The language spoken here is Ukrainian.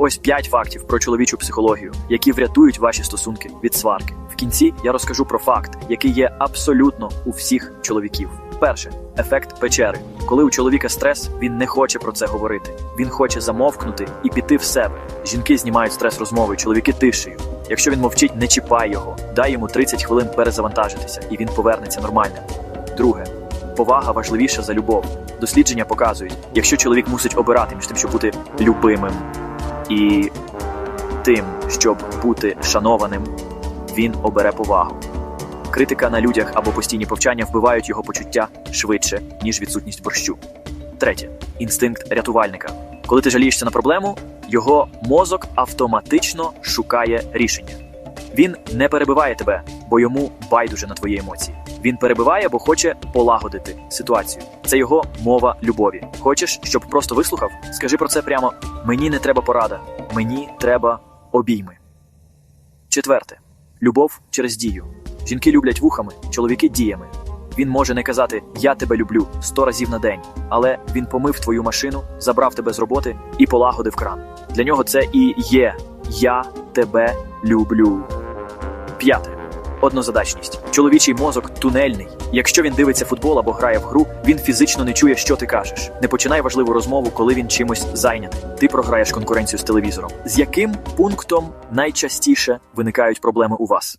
Ось 5 фактів про чоловічу психологію, які врятують ваші стосунки від сварки. В кінці я розкажу про факт, який є абсолютно у всіх чоловіків. Перше ефект печери. Коли у чоловіка стрес, він не хоче про це говорити. Він хоче замовкнути і піти в себе. Жінки знімають стрес розмови, чоловіки тишею. Якщо він мовчить, не чіпай його. Дай йому 30 хвилин перезавантажитися, і він повернеться нормальним. Друге повага важливіша за любов. Дослідження показують, якщо чоловік мусить обирати між тим, щоб бути любимим і тим, щоб бути шанованим, він обере повагу. Критика на людях або постійні повчання вбивають його почуття швидше, ніж відсутність борщу. Третє інстинкт рятувальника. Коли ти жалієшся на проблему, його мозок автоматично шукає рішення. Він не перебиває тебе, бо йому байдуже на твої емоції. Він перебиває, бо хоче полагодити ситуацію. Це його мова любові. Хочеш, щоб просто вислухав? Скажи про це прямо: мені не треба порада, мені треба обійми. Четверте любов через дію. Жінки люблять вухами, чоловіки діями. Він може не казати Я тебе люблю сто разів на день, але він помив твою машину, забрав тебе з роботи і полагодив кран. Для нього це і є Я тебе люблю. П'яте. Однозадачність. Чоловічий мозок тунельний. Якщо він дивиться футбол або грає в гру, він фізично не чує, що ти кажеш. Не починай важливу розмову, коли він чимось зайнятий. Ти програєш конкуренцію з телевізором. З яким пунктом найчастіше виникають проблеми у вас?